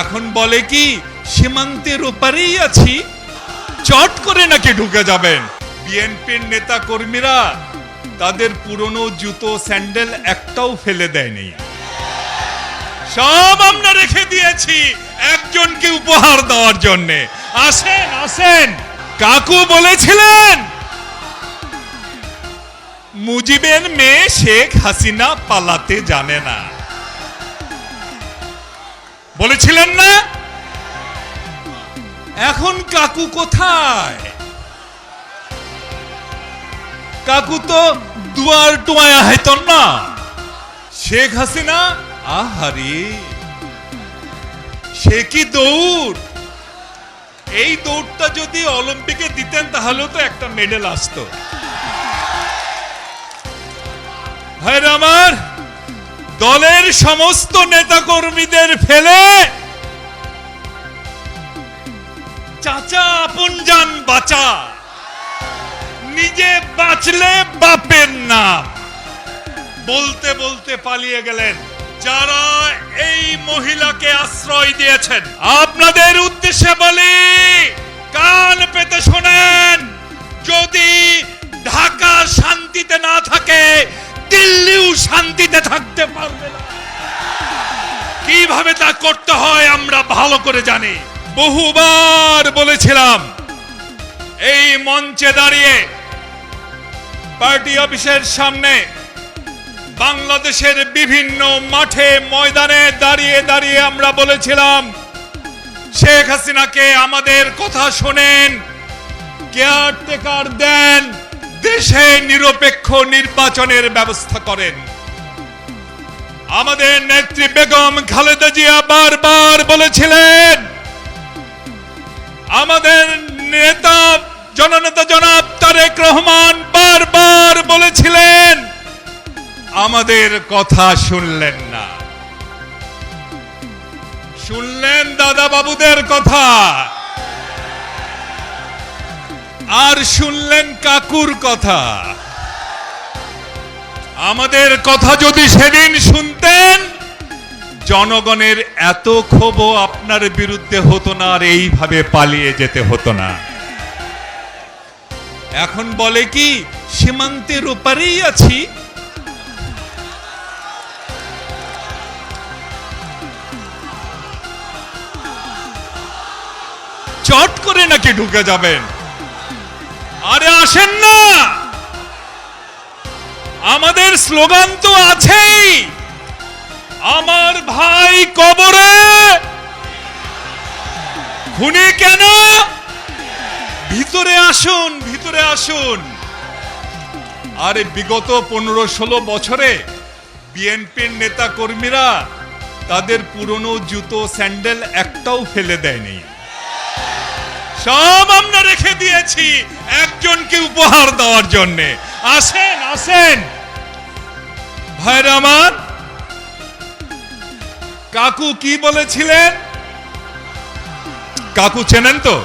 এখন বলে কি, সীমান্তের ওপারেই আছি। চট করে নাকি ঢুকে যাবেন। বিএনপির নেতা কর্মীরা তাদের পুরনো জুতো, স্যান্ডেল একটাও ফেলে দেয়নি। সব আমরা রেখে দিয়েছি একজনকে উপহার দেওয়ার জন্য। আসেন আসেন। কাকু বলেছিলেন, মুজিবের মেয়ে শেখ হাসিনা পালাতে জানে না। বলেছিলেন না? এখন কাকু কোথায়? কাকু তো দুয়ার টুয়ায়া হাইতন না। শেখ হাসিনা? আহারে। সে কি দৌড়? এই দৌড়টা যদি অলিম্পিকে দিতেন, তাহলেও তো একটা মেডেল আসতো। ভাইরা আমার দলের সমস্ত নেতা কর্মীদের ফেলে চাচা আপন যান বাঁচা। নিজে বাঁচলে বাপের নাম। বলতে বলতে পালিয়ে গেলেন। যারা এই মহিলাকে আশ্রয় দিয়েছেন, আপনাদের উদ্দেশ্যে বলি, কান পেতে শোনেন, যদি ঢাকা শান্তিতে না থাকে, দিল্লিও শান্তিতে না কীভাবে তা করতে হয় আমরা ভালো করে জানি। বহুবার বলেছিলাম, এই মঞ্চে দাঁড়িয়ে পার্টি অফিসের সামনে বাংলাদেশের বিভিন্ন মাঠে ময়দানে দাঁড়িয়ে দাঁড়িয়ে আমরা বলেছিলাম, শেখ হাসিনাকে আমাদের কথা শোনেন, কেয়ারটেকার দেন, দেশে নিরপেক্ষ নির্বাচনের ব্যবস্থা করেন। আমাদের নেত্রী বেগম খালেদা জিয়া বারবার বলেছিলেন, আমাদের নেতা জননেতা জনাব তারেক রহমান বারবার বলেছিলেন, আমাদের কথা শুনলেন না। শুনলেন দাদা বাবুদের কথা। আর শুনলেন কাকুর কথা। আমাদের কথা যদি সেদিন শুনতেন, জনগণের এত ক্ষোভ আপনার বিরুদ্ধে হতো না আর এইভাবে পালিয়ে যেতে হতো না। এখন বলে কি, সীমান্তের ওপারেই আছি। চট করে নাকি ঢুকে যাবেন। আরে আসেন না! স্লোগান তো আছেই। আমার ভাই কবরে। খুনি কেন? ভিতরে আসুন ভিতরে আসুন। আরে বিগত পনেরো ষোলো বছরে বিএনপির নেতা কর্মীরা তাদের পুরনো জুতো, স্যান্ডেল একটাও ফেলে দেয়নি। সব আমরা রেখে দিয়েছি একজনকে উপহার দেওয়ার জন্যে। আসেন আসেন। ভাইরা কাকু কি বলেছিলেন? কাকু চেনেন তো?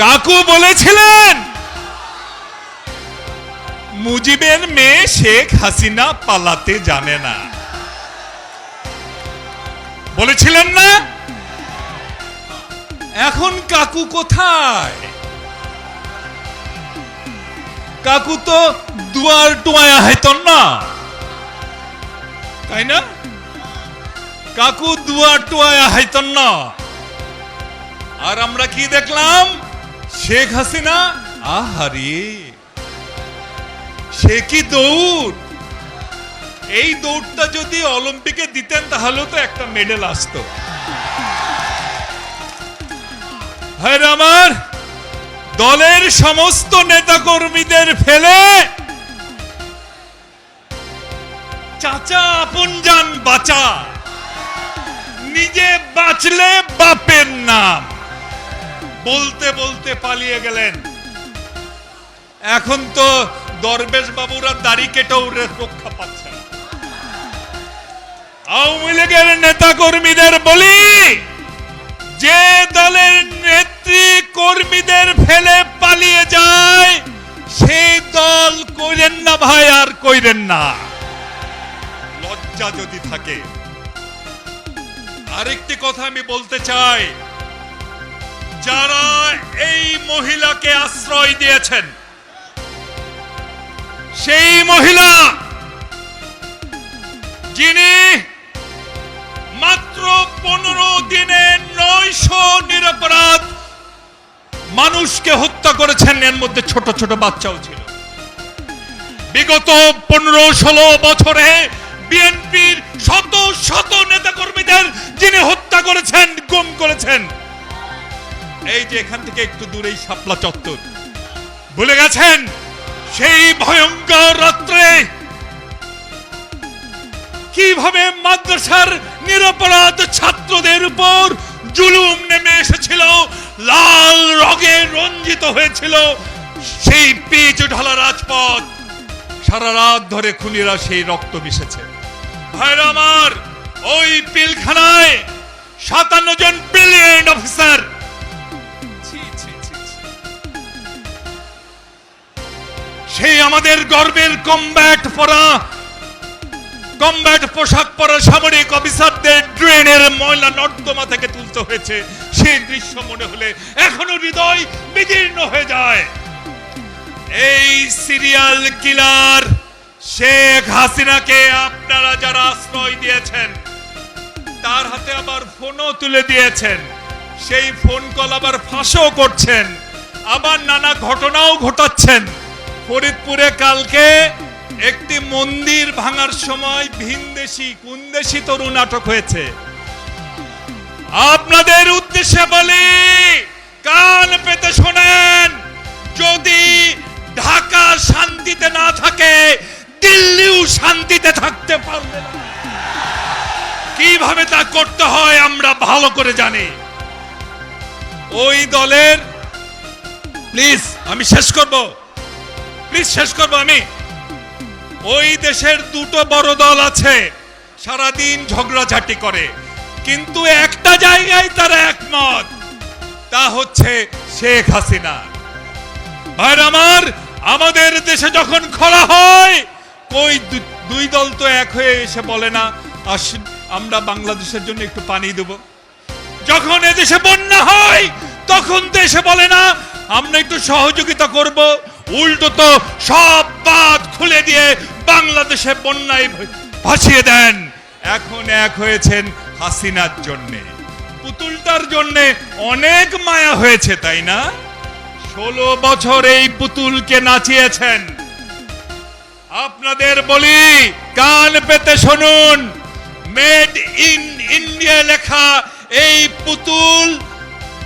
কাকু বলেছিলেন, মুজিবের মেয়ে শেখ হাসিনা পালাতে জানে না। বলেছিলেন না? এখন কাকু কোথায়? কাকু তো দুয়ার টুয়ায়া হাইতন না। তাই না? কাকু দুয়ার টুয়ায়া হাইতন না। আর আমরা কি দেখলাম? শেখ হাসিনা? আহারে। সে কি দৌড়? এই দৌড়টা যদি অলিম্পিকে দিতেন তাহলেও তো একটা মেডেল আসতো। ভাইরা আমার দলের সমস্ত নেতা কর্মীদের ফেলে চাচা আপন যান বাঁচা। নিজে বাঁচলে বাপের নাম। বলতে বলতে পালিয়ে গেলেন। এখন তো দরবেশ বাবুরা দাড়ি কেটেও রক্ষা পাচ্ছে আওয়ামী লীগের নেতা কর্মীদের বলি, যে দলের নেত্রী যদি থাকে। আরেকটি কথা আমি বলতে চাই। যারা এই মহিলাকে আশ্রয় দিয়েছেন, সেই মহিলা যিনি মাত্র পনেরো দিনে নয়শো নিরপরাধ মানুষকে হত্যা করেছেন, এর মধ্যে ছোট ছোট বাচ্চাও ছিল। বিগত পনেরো ষোলো বছরে বিএনপির শত শত নেতাকর্মীদের যিনি হত্যা করেছেন, গুম করেছেন। এই যে এখান থেকে একটু দূরেই শাপলা চত্বর। ভুলে গেছেন? সেই ভয়ঙ্কর রাত্রে কীভাবে মাদ্রাসার নিরপরাধ ছাত্রদের উপর জুলুম নেমে এসেছিল, লাল রগে রঞ্জিত হয়েছিল, সেই পিচ ঢালা রাজপথ। সারা রাত ধরে খুনিরা সেই রক্ত মিশেছে। ভাইরা আমার ওই পিলখানায় সাতান্ন জন ব্রিলিয়েন্ট অফিসার। সেই আমাদের গর্বের কমব্যাট পরা কমব্যাট পোশাক পরা সামরিক অফিসারদের ড্রেনের ময়লা নর্দমা থেকে তুলতে হয়েছে। সেই দৃশ্য মনে হলে এখনও হৃদয় বিদীর্ণ হয়ে যায়। এই সিরিয়াল কিলার শেখ হাসিনাকে আপনারা যারা আশ্রয় দিয়েছেন, তার হাতে আবার ফোনও তুলে দিয়েছেন। সেই ফোন কল আবার ফাঁসও করছেন। আবার নানা ঘটনাও ঘটাচ্ছেন। ফরিদপুরে কালকে একটি মন্দির ভাঙার সময় ভিনদেশি, কুনদেশি তরুণ আটক হয়েছে। আপনাদের উদ্দেশ্যে বলি, কান পেতে শোনেন শান্তিতে থাকতে পারবে না। কীভাবে তা করতে হয় আমরা ভালো করে জানি। ওই দলের, প্লিজ, আমি শেষ করব। প্লিজ, শেষ করব আমি। ওই দেশের দুটো বড় দল আছে, সারাদিন ঝগড়াঝাটি করে। কিন্তু একটা জায়গায় তারা একমত, তা হচ্ছে শেখ হাসিনা। ভাইর আমার, আমাদের দেশে যখন খরা হয়, কই দুই দল তো এক হয়ে এসে বলে না, আসুন, আমরা বাংলাদেশের জন্য একটু পানি দেব। যখন এদেশে বন্যা হয়, তখন এসে বলে না, আমরা একটু সহযোগিতা করব। উল্টো তো সব বাদ খুলে দিয়ে বাংলাদেশে বন্যায় ভাসিয়ে দেন। এখন এক হয়েছেন হাসিনার জন্যে। পুতুলটার জন্যে অনেক মায়া হয়েছে, তাই না? ষোলো বছর এই পুতুলকে নাচিয়েছেন। আপনাদের বলি কান পেতে শুনুন। মেড ইন ইন্ডিয়া লেখা এই পুতুল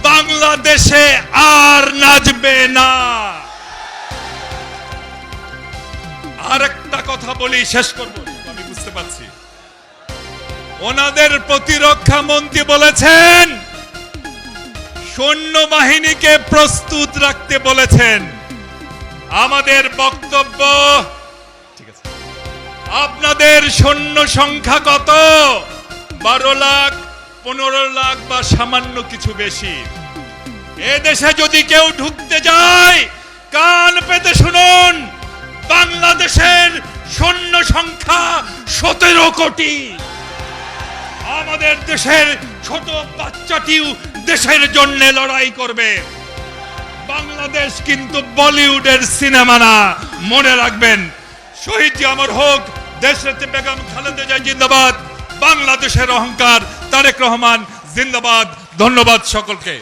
বাংলাদেশে আর নাচবে না। আর একটা কথা বলি, শেষ করব। আমি বুঝতে পারছি। ওনাদের প্রতিরক্ষা মন্ত্রী বলেছেন, সৈন্যবাহিনীকে প্রস্তুত রাখতে বলেছেন। আমাদের বক্তব্য আপনাদের সৈন্য সংখ্যা কত? বারো লাখ, পনেরো লাখ বা সামান্য কিছু বেশি। এ দেশে যদি কেউ ঢুকতে যায়, কান পেতে শুনুন, বাংলাদেশের সৈন্য সংখ্যা সতেরো কোটি। আমাদের দেশের ছোট বাচ্চাটিও দেশের জন্য লড়াই করবে। বাংলাদেশ কিন্তু বলিউডের সিনেমা না। মনে রাখবেন শহীদ যে আমার হোক দেশরত্ন বেগম খালেদা জিয়া জিন্দাবাদ, বাংলাদেশের অহংকার তারেক রহমান, জিন্দাবাদ। ধন্যবাদ সকলকে।